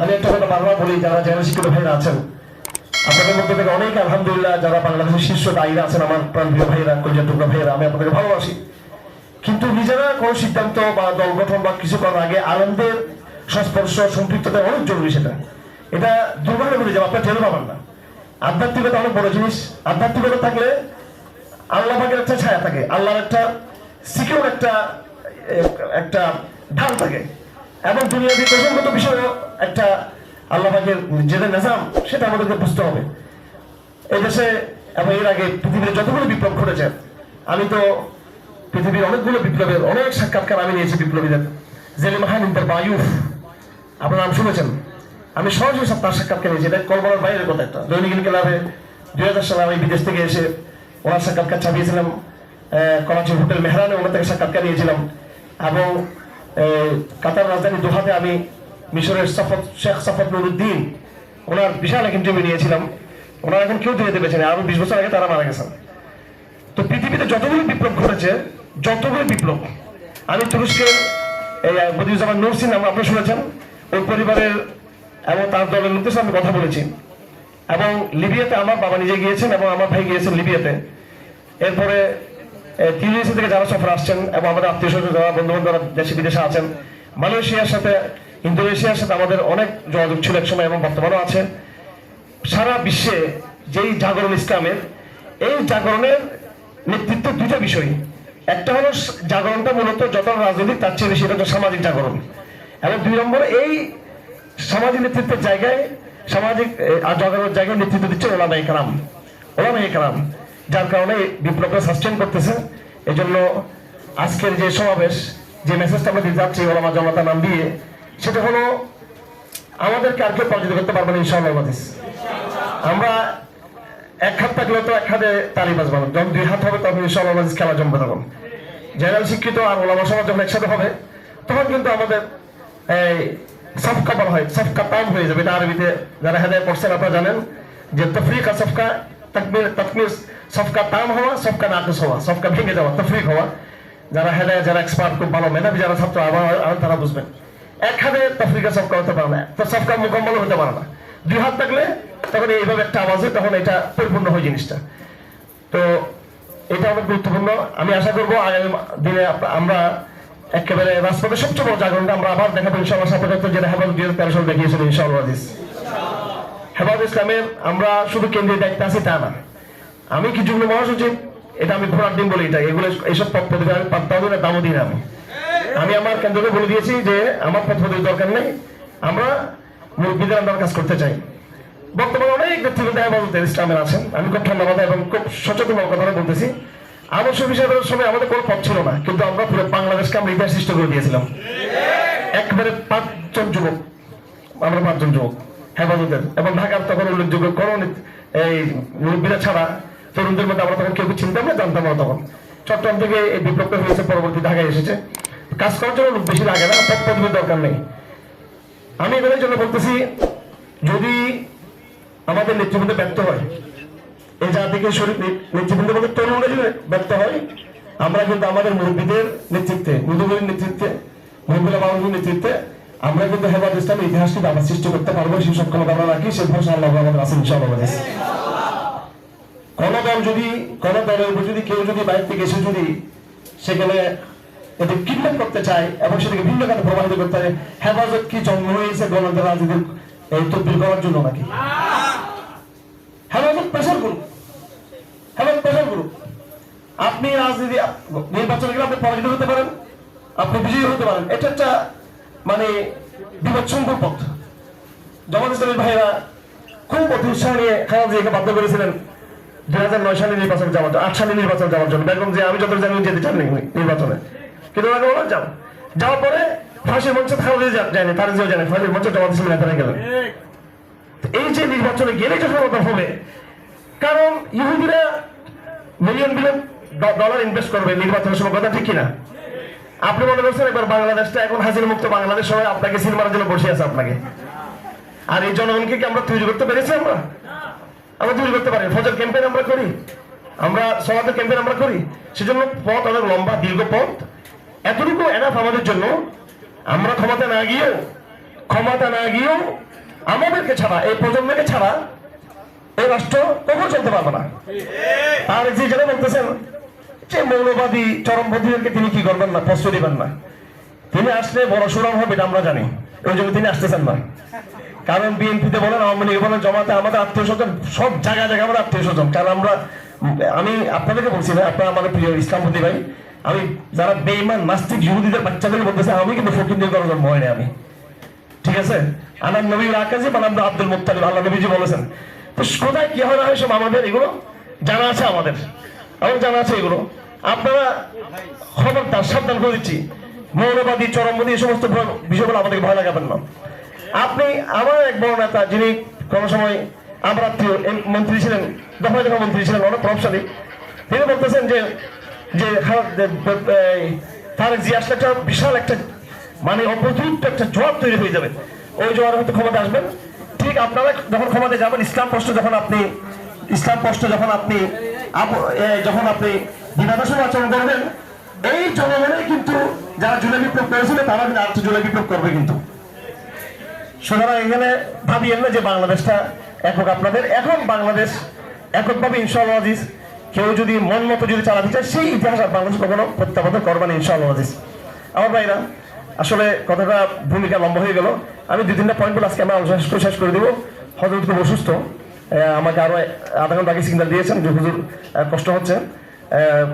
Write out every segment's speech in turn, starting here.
আমি একটা কথা বারবার বলি, যারা জেনারেল শিক্ষিত ভাইরা আছেন। আপনাদের মধ্যে থেকে অনেক, আলহামদুলিল্লাহ, যারা বাংলাদেশের শীর্ষ দায়ীরা আছেন, আমার প্রাণপ্রিয় ভাইরা কলিজা টুকরা ভাইরা আমি আপনাদেরকে ভালোবাসি। কিন্তু নিজেরা কোনো সিদ্ধান্ত বা দল গঠন বা কিছু করার আগে আনন্দের সংস্পর্শ, সম্পৃক্ততা অনেক জরুরি সেটা। এটা দুর্ভাগ্য করে যাবে, আপনার টেরো পাবেন না। আধ্যাত্মিকতা অনেক বড় জিনিস। আধ্যাত্মিকতা থাকলে আল্লাহ পাকের একটা ছায়া থাকে, আল্লাহর একটা সিকিউর একটা একটা ঢাল থাকে। এবং দুনিয়াবি প্রসঙ্গত বিষয়েও একটা আল্লাহ পাকের যেটা নিজাম সেটা আমাদেরকে বুঝতে হবে। এই দেশে এবং এর আগে পৃথিবীর যতগুলো বিপ্লব ঘটেছে আমি তো পৃথিবীর অনেকগুলো বিপ্লবের অনেক সাক্ষাৎকার আমি নিয়েছি বিপ্লবীদের। জেলে মাহান ইন্টার বায়ুফ আপনার নাম শুনেছেন? আমি সরাসরি তার সাক্ষাৎকার নিয়েছি। এটা কলকাতার বাইরের কথা একটা। দৈনিক ক্লাবে দুই হাজার সালে আমি বিদেশ থেকে এসে ওনার সাক্ষাৎকার ছাপিয়েছিলাম আহ, করাচির হোটেল মেহরানে ওনার থেকে সাক্ষাৎকার নিয়েছিলাম। এবং কাতার রাজধানী দোহাতে আমি মিশরের সফত শেখ সফত নুরুদ্দিন, ওনার বিশাল এক ইন্টারভিউ নিয়েছিলাম। ওনারা এখন কেউ দিয়ে দেবেছেন আরও বিশ বছর আগে তারা মারা গেছেন। তো পৃথিবীতে যতগুলো বিপ্লব ঘটেছে, যতগুলো বিপ্লব, আমি তুরস্কের এই বদিউজ্জামান নুরসিন নাম আপনি শুনেছেন? ওই পরিবারের এবং তার দলের লোকদের সাথে কথা বলেছি। এবং লিবিয়াতে আমার বাবা নিজে গিয়েছেন এবং আমার ভাই গিয়েছেন লিবিয়াতে। এরপরে তিউনিসি থেকে যারা সফর আসছেন এবং আমাদের আত্মীয় স্বজন, যারা বন্ধু বান্ধবরা দেশে, বিদেশে আছেন, মালয়েশিয়ার সাথে, ইন্দোনেশিয়ার সাথে আমাদের অনেক যোগাযোগ ছিল একসময় এবং বর্তমানেও আছে। সারা বিশ্বে যেই জাগরণ ইসলামের, এই জাগরণের নেতৃত্ব দুটো বিষয়। একটা হলো জাগরণটা মূলত যত রাজনৈতিক, তার চেয়ে বেশি এটা সামাজিক জাগরণ। এবং দুই নম্বর এই সামাজিক নেতৃত্বের জায়গায়, সামাজিক জাগরণের জায়গায় নেতৃত্ব দিচ্ছে ওলামাই কালাম ওলামাই কালাম যার কারণে বিপ্লবটা সাস্টেন করতেছে। এজন্য আজকের যে সমাবেশ, যে মেসেজটা আমরা দিতে যাচ্ছি, ওলামা জনতা নাম দিয়ে, সেটা হলো, আমাদেরকে আর কেউ পরাজিত করতে পারবে না, ইনশাআল্লাহ হাদিস। আমরা এক হাত থাকলে তো এক হাতে তালি বাজবো না। যখন দুই হাত হবে, তখন ইনশাআল্লাহ হাদিস খেলা জমবে তখন। জেনারেল শিক্ষিত আর ওলামা সমাজ যখন একসাথে হবে, তখন কিন্তু আমাদের এই সফকা বলা হয়, সফকা তাম হয়ে যাবে। এটা আরবিতে যারা হেদায় পড়ছেন, আপনারা জানেন যে তফরিক সফকা তাকমির তাকমির সফকা তাম হওয়া সফকা নাকস হওয়া সফকা ভেঙে যাওয়া, তফরিক হওয়া। যারা হেদায় যারা এক্সপার্ট খুব ভালো মেধাবী, যারা ছাত্র, আবার তারা বুঝবেন। এক হাতে তফরিকা সফকা হতে পারে না। তো সফকা মোকাম্মল হতে পারে না। দুই হাত থাকলে তখন এইভাবে একটা আওয়াজ হয়, তখন এটা পরিপূর্ণ হয় জিনিসটা। তো এটা অনেক গুরুত্বপূর্ণ। আমি আশা করব আগামী দিনে আমরা একেবারে রাজপথের সবচেয়ে বড় জাগরণটা আমরা আবার দেখাবো ইনশাআল্লাহ। সাথে যেটা হেফাজত দুই হাজার তেরো সাল দেখিয়েছিল ইনশাআল্লাহ হেফাজত ইসলামের আমরা শুধু কেন্দ্রীয় দায়িত্বে আছি তা না। আমি কি যুগ্ম মহাসচিব? এটা আমি ঘোরার দিন বলি এটা এগুলো এইসব পদ পদবি আমি পাত্তাও দিই না, দামও দিই না আমি। আমি আমার কেন্দ্রকে বলে দিয়েছি যে, আমার পদ পদবির দরকার নেই। আমরা মুরব্বীদের আমরা কাজ করতে চাই। বর্তমানে অনেক ব্যক্তিগত হেফাজতের ইসলামের আছেন। আমি খুব ধন্যবাদ এবং খুব সচেতন কথা বলতেছি। আবশ্যক হিসাবের সময় আমাদের কোনো পথ ছিল না, কিন্তু আমরা পুরো বাংলাদেশকে আমরা ইতিহাস সৃষ্টি করে দিয়েছিলাম। একবারে পাঁচজন যুবক, আমরা পাঁচজন যুবক, হেফাজতের এবং ঢাকার তখন উল্লেখযোগ্য নেত- এই মুরব্বীরা ছাড়া তরুণদের মধ্যে আমরা তখন কেউ চিনতাম না, জানতাম না তখন। চট্টগ্রাম থেকে এই বিপ্লবটা হয়েছে, পরবর্তী ঢাকায় এসেছে। কাজ করার জন্য লোক বেশি লাগে না পদ পদবীর দরকার নেই। আমি এবারের জন্য বলতেছি, যদি আমাদের নেতৃবৃন্দ ব্যর্থ হয় এই জাতিকে নেতৃবৃন্দ বলতে তরুণরা যদি ব্যর্থ হয়, আমরা কিন্তু আমাদের মুরব্বীদের নেতৃত্বে মুদুগুলির নেতৃত্বে মহিলা বাবুর নেতৃত্বে, আমরা কিন্তু হেফাজ ইসলামের ইতিহাসকে আবার সৃষ্টি করতে পারব, সেই সক্ষমতা আমরা রাখি সে ভরসা আল্লাহ আমাদের আছে, ইনশাআল্লাহ। কোন দল যদি কোন দলের উপর যদি কেউ যদি বাইরে থেকে এসে যদি সেখানে এটি কিডন্যাপ করতে চায় এবং সেটাকে ভিন্ন খাতে প্রভাবিত করতে পারে হেফাজত কি জন্ম হয়েছে গণতন্ত্র রাজনীতির এই তদবির করার জন্য নাকি? Hefazat pressure group Hefazat pressure group আপনি রাজনীতি নির্বাচনে গেলে আপনি পরাজিত হতে পারেন, আপনি বিজয়ী হতে পারেন। এটা একটা মানে বিপৎসঙ্গ পথ। জামাত ইসলামের ভাইরা খুব অতি উৎসাহ নিয়ে জিয়াকে বাধ্য করেছিলেন। হাজার কারণ ইহুদিরা মিলিয়ন ডলার ইনভেস্ট করবে নির্বাচনের সময়, কথা ঠিক কিনা? আপনি মনে করছেন একবার বাংলাদেশটা এখন হাসিনা মুক্ত বাংলাদেশ সবাই আপনাকে সিনেমার জন্য বসে আছে আপনাকে। আর এই জনগণকে কি আমরা তৈরি করতে পেরেছি আমরা? আমরা তৈরি করতে পারি। ফজর ক্যাম্পেইন আমরা করি। আমরা সমাজের ক্যাম্পেইন আমরা করি। সেজন্য পথ অনেক লম্বা, দীর্ঘ পথ। এতটুকু এনাফ আমাদের জন্য। আমরা ক্ষমতা না গিয়েও, ক্ষমতা না গিয়েও আমাদেরকে ছাড়া, এই প্রজন্মকে ছাড়া এই রাষ্ট্র কখনো চলতে পারবে না। আর যে যারা বলতেছেন যে মৌলবাদী, চরমপন্থীদেরকে তিনি কি করবেন না, প্রশ্রয় দিবেন না। তিনি আসলে বড় সুরাম হবে এটা আমরা জানি। ওই জন্য তিনি আসতেছেন না। কারণ বিএনপিতে বলেন, আওয়ামী লীগ বলেন, জমাতে, আমাদের আত্মীয় স্বজন, সব জায়গায় জায়গায় আমাদের আত্মীয় স্বজন। কারণ আমরা, আমি আপনাদেরকে বলছি না আপনারা আমাদের প্রিয় ইসলামপতি ভাই, আমি যারা বেইমান নাস্তিক, ইহুদিদের বাচ্চাদের বলতেছে, আমি কিন্তু ফকিরদের করার জন্ম হয়নি আমি। ঠিক আছে? আনার নবী আকাশে বানাম আব্দুল মুত্তালিব, আল্লাহ নবীজি বলেছেন। তো কোথায় কি হয় না হয় সব আমাদের এগুলো জানা আছে আমাদের। আমার জানা আছে এগুলো। আপনারা খবরদার, সাবধান করে দিচ্ছি। মৌলবাদী, চরমবাদী, এই সমস্ত বিষয়গুলো আমাদেরকে ভয় লাগাবেন না। আপনি আমার এক বড় নেতা যিনি কোন সময় আমার আত্মীয় মন্ত্রী ছিলেন দফা দফা মন্ত্রী ছিলেন, অনেক প্রভাবশালী। তিনি বলতেছেন যে যে তারেক জি আসলে একটা বিশাল একটা মানে অপ্রতিরোধ একটা জোয়ার তৈরি হয়ে যাবে। ওই জোয়ার হয়তো ক্ষমতা আসবেন। ঠিক আপনারা যখন ক্ষমতায় যাবেন, ইসলাম প্রশ্ন যখন আপনি, ইসলাম প্রশ্ন যখন আপনি যখন আপনি বিনাদাসন আচরণ করবেন, এই জনগণে কিন্তু যারা জুলাই বিপ্লব করেছিল, তারা কিন্তু আর জুলাই বিপ্লব করবে কিন্তু। সুতরাং এখানে ভাবিয়েন না যে বাংলাদেশটা একক আপনাদের এখন বাংলাদেশ, এককভাবে ইনশাআল্লাহ আজিজ। কেউ যদি মন মতো যদি চালাতে চায়, সেই ইতিহাস আর বাংলাদেশ কখনো প্রত্যাবর্তন করবেন ইনশাআল্লাহ আজিজ। আমার ভাইরা, আসলে কথাটা ভূমিকা লম্বা হয়ে গেল। আমি দুই তিনটা পয়েন্ট আজকে আমরা আলোচনা করে- শেষ করে দেবো। হজরত খুব অসুস্থ। আমাকে আরও আধা ঘণ্টা আগে সিগন্যাল দিয়েছেন যে হুজুর কষ্ট হচ্ছে।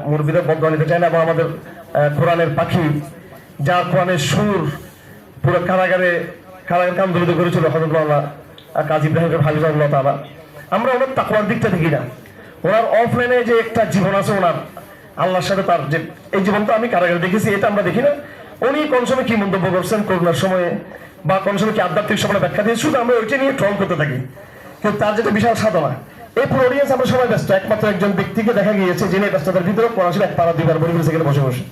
মুরব্বীরা বদলা নিতে চায় না এবং আমাদের কোরআনের পাখি, যার কোরআনের সুর পুরো কারাগারে কারাগার কাম দলিত করেছিল হজরত মাওলা কাজী তালা আমরা ওনার তাকওয়ার দিকটা দেখি না। ওনার অফলাইনে যে একটা জীবন আছে ওনার, আল্লাহর সাথে তার যে, এই জীবনটা আমি কারাগারে দেখেছি, এটা আমরা দেখি না। উনি কোন সময় কি মন্তব্য করছেন করোনার সময়ে, বা কোন সময় কি আধ্যাত্মিক সময় ব্যাখ্যা দিয়ে, শুধু আমরা ওইটা নিয়ে ট্রল করতে থাকি। কিন্তু তার যেটা বিশাল সাধনা, এই পুরো অডিয়েন্স আমরা সবাই ব্যস্ত। একমাত্র একজন ব্যক্তিকে দেখা গিয়েছে, যিনি ব্যস্ততার ভিতরে পড়াশোনা এক পাড়া দুইবার বলে ফেলেছে বসে বসে।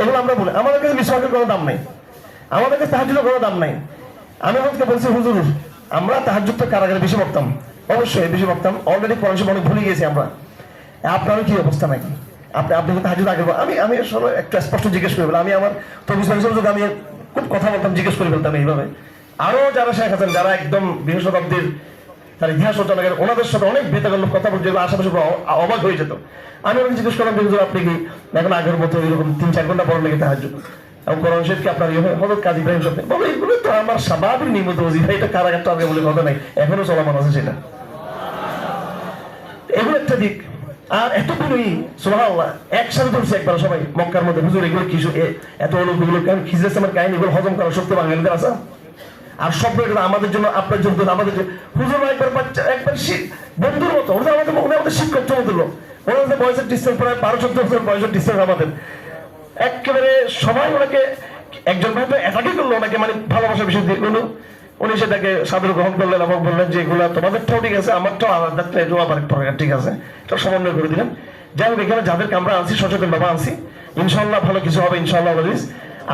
এগুলো আমরা বলি, আমাদের কাছে বিশ্বাসের কোনো দাম নেই। আমাদের কাছে তাহাজুদের কোনো দাম নাই। আমি আমাকে বলছি, হুজুর, আমরা তাহাজুদ তো কারাগারে বেশি পড়তাম অবশ্যই বেশি পড়তাম অলরেডি পড়াশোনা অনেক ভুলে গেছি আমরা। আপনারও কি অবস্থা নাকি? আপনি আপনি কিন্তু তাহাজুদ আগে আমি আমি আসলে একটু স্পষ্ট জিজ্ঞেস করে আমি আমার তবু যদি আমি খুব কথা বলতাম, জিজ্ঞেস করে ফেলতাম এইভাবে। আরও যারা শেখ আছেন, যারা একদম বিংশ শতাব্দীর তার ইতিহাস রচনাকারী, ওনাদের সাথে অনেক বেতাগের লোক কথা বলছে আশেপাশে অবাক হয়ে যেত। আমি ওনাকে জিজ্ঞেস করলাম যে আপনি কি এখন আগের মতো এরকম তিন চার ঘণ্টা পড়ার লেগে তাহাজ আর কাহিনী? হজম করা সত্য বাঙালিদের আছে? আর এটা আমাদের জন্য, আপনার জন্য, আমাদের হুজুর বন্ধুর মতো। আমাদের আমাদের শিক্ষক চমতুল্য ওনাদের বয়সের ডিস্টেন্স প্রায় বারো চোদ্দ বছর বয়সের ডিস্টেন্স আমাদের। একেবারে সবাই ওনাকে একজন ভাই তো এটাকে করল ওনাকে মানে ভালোবাসার বিষয় দিয়ে করল। উনি সেটাকে সাদর গ্রহণ করলেন এবং বললেন যে, এগুলো তোমাদেরটাও ঠিক আছে আমারটাও আলাদাটা এটাও আবার প্রকার ঠিক আছে। এটা সমন্বয় করে দিলেন। যাই হোক, এখানে যাদেরকে আমরা আনছি, সচেতন বাবা আনছি। ইনশাল্লাহ ভালো কিছু হবে ইনশাল্লাহ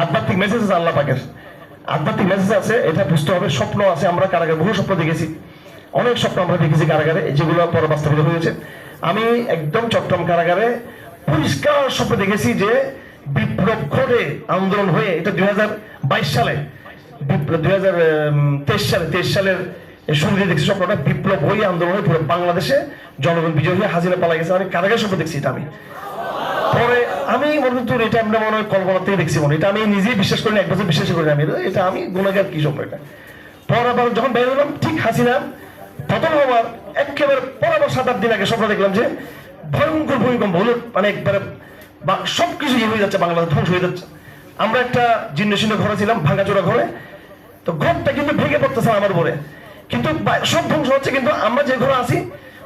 আধ্যাত্মিক মেসেজ আছে আল্লাহ পাকের। আধ্যাত্মিক মেসেজ আছে, এটা বুঝতে হবে, স্বপ্ন আছে, আমরা কারাগারে বহু স্বপ্ন দেখেছি। অনেক স্বপ্ন আমরা দেখেছি কারাগারে যেগুলো পরে বাস্তবিত হয়েছে। আমি একদম চট্টগ্রাম কারাগারে পরিষ্কার স্বপ্ন দেখেছি যে ঘটে আন্দোলন হয়ে, এটা দুই সালে। দুই হাজার তেইশ সালে, তেইশ সালের শুরুতে দেখছি স্বপ্নটা বিপ্লব হয়ে আন্দোলন হয়ে পুরো বাংলাদেশে জনগণ বিজয় হয়ে হাজিরা পালা গেছে। আমি কারাগার স্বপ্ন দেখছি এটা আমি। পরে আমি মনে করি এটা আমরা মনে হয় কল্পনা থেকে দেখছি মনে এটা আমি নিজেই বিশ্বাস করিনি, এক বছর বিশ্বাস করিনি আমি। এটা আমি গুণাগার কি স্বপ্ন এটা? পর আবার যখন বের হলাম, ঠিক হাসিনা, প্রথম হবার একেবারে পর আবার সাত আট দিন আগে স্বপ্ন দেখলাম যে ভয়ঙ্কর ভূমিকম্প হলো মানে একবারে সবকিছু হয়ে যাচ্ছে, বাংলাদেশ ধ্বংস হয়ে যাচ্ছে। আমরা একটা জীর্ণ শীর্ণ ঘরে ছিলাম, ভাঙাচোরা ঘরে। তো ঘরটা কিন্তু ভেঙে পড়তেছে আমার উপরে। কিন্তু সব ধ্বংস হচ্ছে, কিন্তু আমরা যে ঘরে আছি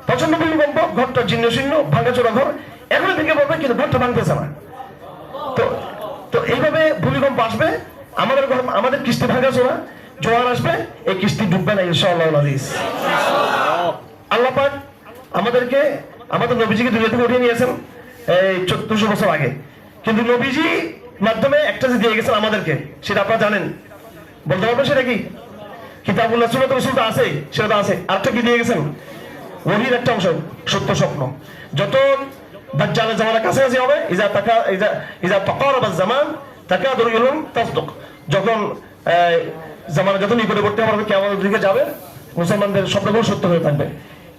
প্রচণ্ড ভূমিকম্প, ঘরটা জীর্ণ শীর্ণ ভাঙাচোরা ঘর, এখনও ভেঙে পড়বে, কিন্তু ঘরটা ভাঙতেছে না। তো তো এইভাবে ভূমিকম্প আসবে, আমাদের ঘর, আমাদের কিস্তি ভাঙা চোরা জোয়ার আসবে, এই কিস্তি ডুববে না, ইনশাআল্লাহ আজিজ আল্লাহ পাক আমাদেরকে, আমাদের নবীজিকে দুনিয়া উঠিয়ে নিয়েছেন। এই চোদ্দশো বছর আগে। কিন্তু নবীজি মাধ্যমে একটা যে দিয়ে গেছেন আমাদেরকে, সেটা আপনারা জানেন। বলতে পারবেন সেটা কি? কিতাবুল্লাহ রসুল তো আছে, সেটা তো আছে। আরেকটা কি দিয়ে গেছেন? একটা অংশ, সত্য স্বপ্ন। যত দাজ্জালের হবে, ইজা তাকা, ইজা ইজা জামান তাসদুক। যখন জামানা যত নিকটবর্তী আমার কেমন দিকে যাবে, মুসলমানদের শব্দগুলো সত্য হয়ে থাকবে।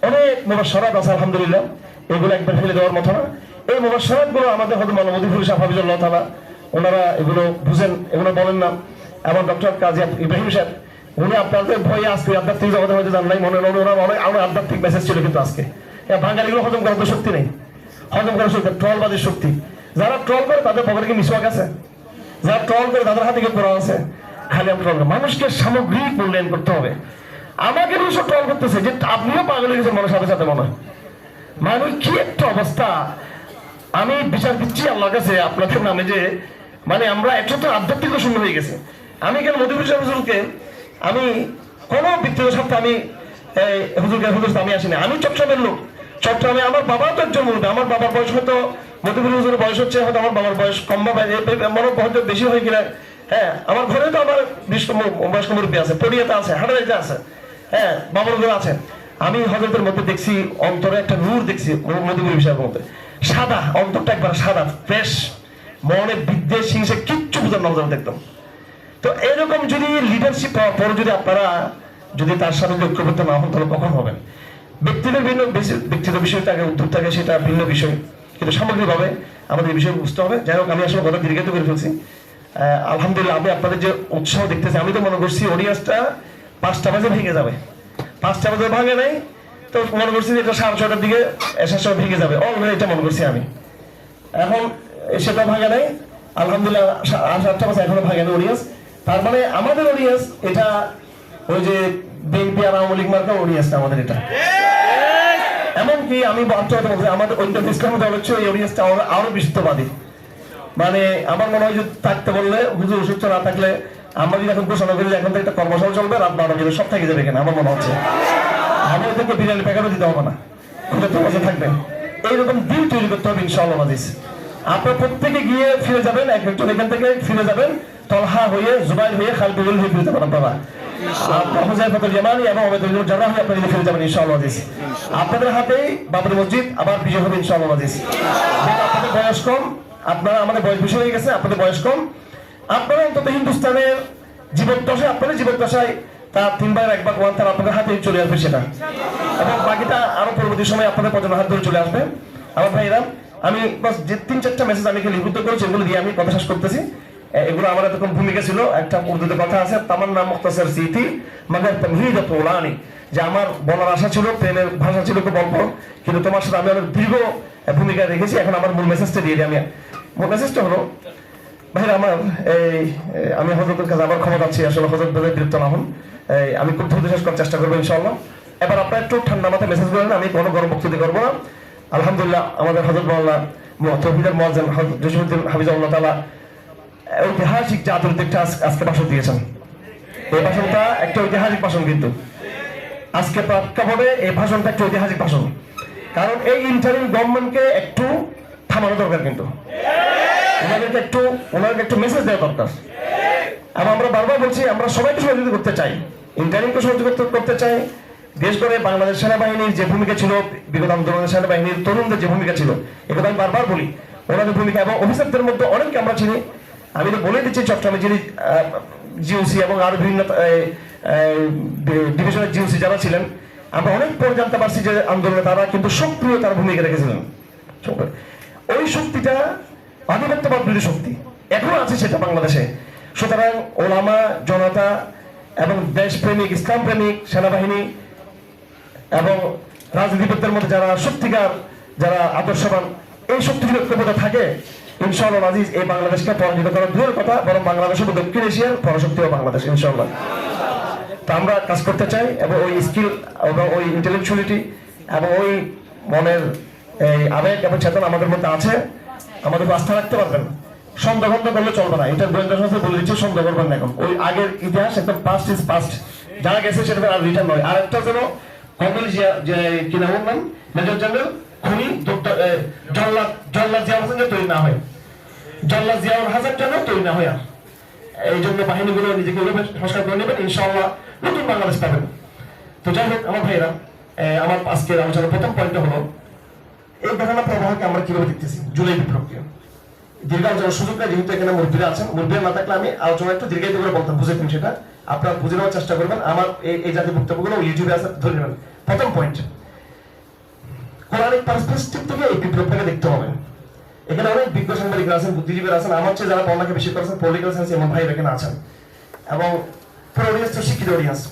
অনেক মোবাসরাত আছে, আলহামদুলিল্লাহ। এগুলো একবার ফেলে দেওয়ার মতো না। এই মোবাসরাতগুলো আমাদের হয়তো মানবদীপুর হাফিজুল্লাহ তালা, ওনারা এগুলো বুঝেন, এগুলো বলেন না। এবং ডক্টর কাজী ইব্রাহিম সাহেব, উনি আপনাদের ভয়ে আজকে আধ্যাত্মিক জগতে হয়তো জান নাই, মনে হয় ওনার অনেক অনেক আধ্যাত্মিক মেসেজ ছিল কিন্তু আজকে। বাঙালিগুলো হজম করার শক্তি নেই। হজম করার শক্তি, ট্রলবাদের শক্তি। যারা ট্রল করে তাদের পকেটে কি মিসওয়াক আছে? যারা ট্রল করে তাদের হাতে কি করা আছে? খালি আমি ট্রল মানুষকে সামগ্রিক মূল্যায়ন করতে হবে। আমাকে মানুষ ট্রল করতেছে, যে আপনিও পাগল হয়ে মানুষের সাথে সাথে মনে হয়। মানুষ কি একটা অবস্থা আমি বিচার দিচ্ছি আল্লাহর কাছে আপনাদের নামে যে মানে আমরা একটু তো আধ্যাত্মিক শূন্য হয়ে গেছে। আমি কেন মধুপুর হুজুরকে আমি কোনো ব্যক্তিগত সত্ত্বে আমি হুজুরকে, হুজুর আমি আসিনি। আমি চট্টগ্রামের লোক। চট্টগ্রামে আমার বাবা তো একজন মুরব্বী। আমার বাবার বয়স হয়তো মধুপুর হুজুরের বয়স হচ্ছে, হয়তো আমার বাবার বয়স কম বা মনে হয়তো বেশি হয়ে গেলে হ্যাঁ আমার ঘরে তো আমার বয়স্ক মুরব্বী আছে পড়িয়াতে আছে হাটারিতে আছে। হ্যাঁ বাবার ঘরে আছে। আমি হজরতের মধ্যে দেখছি, অন্তরে একটা নূর দেখছি মধুপুর বিষয়ের মধ্যে। সাদা, অন্তরটা একবার সাদা ফ্রেশ মনে বিদ্বেষ, হিংসে, কিচ্ছু বুঝার নজর দেখতাম তো এরকম যদি লিডারশিপ পাওয়ার পরে যদি আপনারা যদি তার সাথে ঐক্যবদ্ধ না হন, তাহলে কখন হবেন? ব্যক্তিদের ভিন্ন ব্যক্তিগত বিষয় থাকে, উদ্যোগ থাকে, সেটা ভিন্ন বিষয়। কিন্তু সামগ্রিকভাবে আমাদের এই বিষয়ে বুঝতে হবে। যাই হোক, আমি আসলে কথা দীর্ঘায়িত করে ফেলছি। আলহামদুলিল্লাহ, আমি আপনাদের যে উৎসাহ দেখতেছি, আমি তো মনে করছি অডিয়েন্সটা পাঁচটা বাজে ভেঙে যাবে। পাঁচটা বাজে ভাঙে নাই তো মনে করছি যে এটা সাড়ে ছটার দিকে এসার সময় ভেঙে যাবে। অলরেডি এটা মনে করছি আমি। এখন সেটা ভাঙে নাই। আলহামদুলিল্লাহ এখনও ভাঙে তার মানে আমাদের এটা ওই যে বিএনপি আর আওয়ামী লীগ মার্কা আমাদের এটা। এমনকি আমি বলছি আমাদের অন্য ইসলাম দল হচ্ছে আরও আরও বিশুদ্ধবাদী। মানে আমার মনে হয় যে থাকতে বললে, হুজুর অসুস্থ না থাকলে আমরা যদি এখন ঘোষণা করি এখন থেকে একটা কর্মশালা চলবে, রাত বারো বাজে সব থেকে যাবে এখানে আমার মনে হচ্ছে। দিতে হবে না। থাকবেন এইরকম দিল তৈরি করতে হবে ইনশাআল্লাহ আপনার প্রত্যেকে গিয়ে ফিরে যাবেন এক একজন এখান থেকে ফিরে যাবেন। তলহা হয়ে জুবাইর হয়ে হয়ে ফিরে যাবেন ইনশাআল্লাহ। আপনাদের হাতেই বাবরি মসজিদ আবার বিজয় হবে ইনশাআল্লাহ। আপনাদের বয়স কম আপনারা আমাদের বয়স বেশি হয়ে গেছে আপনাদের বয়স কম। আপনারা অন্তত হিন্দুস্তানের জীবদ্দশায় আপনাদের জীবদ্দশায় তার তিন ভাইয়ের এক ভাগ ওয়ান তার আপনাদের হাতে চলে আসবে সেটা। এবং বাকিটা আরও পরবর্তী সময় আপনাদের পর্যন্ত হাত ধরে চলে আসবে। আমার ভাইরা, আমি যে তিন, চারটা মেসেজ আমি লিপিবদ্ধ করেছি, এগুলো দিয়ে আমি কথা শেষ করতেছি। এগুলো আমার এতক্ষণ ভূমিকা ছিল। একটা উর্দুতে কথা আছে তামার নাম মুক্তাসার স্মৃতি মানে তমহিদ তোলানি যে আমার বলার আশা ছিল, প্রেমের ভাষা ছিল খুব অল্প। কিন্তু তোমার সাথে আমি অনেক দীর্ঘ ভূমিকা রেখেছি। এখন আমার মূল মেসেজটা দিয়ে দিই আমি। মূল মেসেজটা হলো, ভাইরা আমার, এই আমি হজরতের কাছে আবার ক্ষমা পাচ্ছি আসলে হজরত বিরক্ত না হন। আমি খুব দ্রুত শেষ করার চেষ্টা করব ইনশাআল্লাহ। এবার আপনার একটু ঠান্ডা মাথায় মেসেজ করেন আমি কোনো গরম বক্তব্য করব না। আলহামদুলিল্লাহ, আমাদের হজরত মাওলানা তহিদের মহাজন জসিমুদ্দিন হাফিজাউল্লাহ তালা ঐতিহাসিক জাতির দিকটা আজকে ভাষণ দিয়েছেন। এই ভাষণটা একটা ঐতিহাসিক ভাষণ কিন্তু। আজকে প্রেক্ষাপটে এই ভাষণটা একটা ঐতিহাসিক ভাষণ। কারণ এই ইন্টারিম গভর্নমেন্টকে একটু থামানো দরকার কিন্তু। ওনাদেরকে একটু ওনাদেরকে একটু মেসেজ দেওয়া দরকার। এবং আমরা বারবার বলছি, আমরা সবাইকে সহযোগিতা করতে চাই ইন্টারিমকে সহযোগিতা করতে- চাই। দেশ করে বাংলাদেশ সেনাবাহিনীর যে ভূমিকা ছিল, বিগত আন্দোলনের সেনাবাহিনীর তরুণদের যে ভূমিকা ছিল, এগুলো আমি বারবার বলি ওনাদের ভূমিকা এবং অফিসারদের মধ্যে অনেককে আমরা চিনি। আমি তো বলে দিচ্ছি, চট্টগ্রামে যিনি জিওসি এবং আরও বিভিন্ন ডিভিশনের জিওসি যারা ছিলেন, আমরা অনেক পরে জানতে পারছি যে আন্দোলনে তারা কিন্তু সক্রিয় তার ভূমিকা রেখেছিলেন। ওই শক্তিটা আধিপত্যবাদ বিরোধী শক্তি, এখনও আছে সেটা বাংলাদেশে। সুতরাং ওলামা, জনতা এবং দেশপ্রেমিক ইসলাম প্রেমিক সেনাবাহিনী এবং রাজনীতিবিদদের মধ্যে যারা সত্যিকার, যারা আদর্শবান, এই শক্তি যদি ঐক্যবদ্ধ থাকে, ইনশাআল্লাহ আজিজ এই বাংলাদেশকে পরাজিত করার দূরের কথা, বরং বাংলাদেশ হবে দক্ষিণ এশিয়ার পরাশক্তি বাংলাদেশ, ইনশাআল্লাহ। তা আমরা কাজ করতে চাই এবং ওই স্কিল এবং ওই ইন্টেলেকচুয়ালিটি এবং ওই মনের, এই আবেগ এবং চেতনা আমাদের মধ্যে আছে। আমাদের আস্থা রাখতে পারবেন। সন্দেহ করলে চলবে না। এটা গোয়েন্দা সংস্থা বলে দিচ্ছে সন্দেহ করবেন না এখন। ওই আগের ইতিহাস একদম পাস্ট ইজ পাস্ট যারা গেছে সেটা আর রিটার্ন নয়। আর একটা যেন জিয়া নাম মেজর জেনারেল, খুনি জিয়া হোসেন তৈরি না হয়। জিয়াউর হাজার যেন তৈরি না হয় এই জন্য বাহিনীগুলো নিজেকে ওইভাবে সংস্কার করে নেবেন নতুন বাংলাদেশ পাবেন। তো যাই হোক, আমার ভাইয়েরা আমার আজকের আলোচনার প্রথম পয়েন্টটা হলো, এই ঘটনা প্রবাহকে আমরা কীভাবে দেখতেছি? জুলাই বিপ্লবকে। দীর্ঘ সুযোগ নেই যেহেতু এখানে মুরব্বীরা আছেন মুরব্বীরা না থাকলে আমি আলোচনা একটু দীর্ঘায়িত করে বলতাম সেটা। আপনারা বুঝে নেওয়ার চেষ্টা করবেন। আমার এই- জাতীয় বক্তব্যগুলো ইউটিউবে আছে, ধরে নেবেন। প্রথম পয়েন্ট কোরআনিক থেকে এই বিপ্লবটাকে দেখতে হবে। এখানে অনেক বিজ্ঞ সাংবাদিকরা আছেন, বুদ্ধিজীবীরা আছেন, আমার চেয়ে যারা বেশি করেছেন পলিটিক্যাল সায়েন্স এমন ভাই এখানে আছেন। এবং পুরো অডিয়েন্স তো শিক্ষিত অডিয়েন্স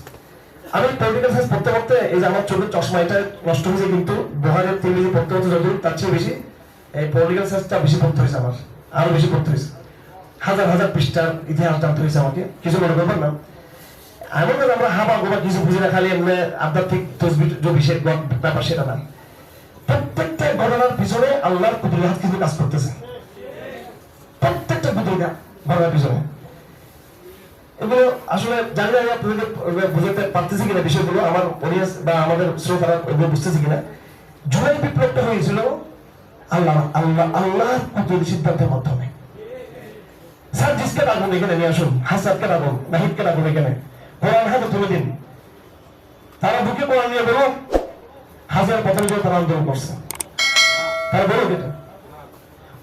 আমি পলিটিক্যাল সায়েন্স পড়তে পড়তে এই যে আমার চোখের চশমা, এটা নষ্ট হয়েছে কিন্তু বহারের তিন কেজি পড়তে পড়তে তার চেয়ে বেশি, এই পলিটিক্যাল সায়েন্সটা বেশি পড়তে হয়েছে আমার। আরও বেশি পড়তে হয়েছে। হাজার হাজার পৃষ্ঠার ইতিহাস জানতে হয়েছে আমাকে। কিছু মনে করবেন না। এমন আমরা হাবা গোবা কিছু বুঝি না, খালি এমনি আধ্যাত্মিক তসবি জবিষের ব্যাপার সেটা না। প্রত্যেকটা ঘটনার পিছনে আল্লাহর কুদুর হাত কিন্তু কাজ করতেছে। প্রত্যেকটা ঘটনার পিছনে। এগুলো আসলে জানি না আপনাদের বুঝাতে পারতেছি কিনা বিষয়গুলো। আমার অডিয়েন্স বা আমাদের শ্রোতারা এগুলো বুঝতেছি কিনা। জুলাই বিপ্লবটা হয়েছিল আল্লাহ আল্লাহ আল্লাহর কুতুর সিদ্ধান্তের মাধ্যমে। সার্জিসকে জিসকে রাখুন এখানে, নিয়ে আসুন। হাসাদকে রাখুন নাহিদকে রাখুন এখানে। কোরআন হাতে তুলে দিন। তারা বুকে কোরআন নিয়ে বলুন হাজার প্রথমে তারা আন্দোলন করছে। তারা বলুক এটা।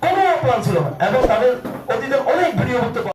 কোনো প্ল্যান ছিল না। এবং তাদের অতীতের অনেক ভিডিও করতে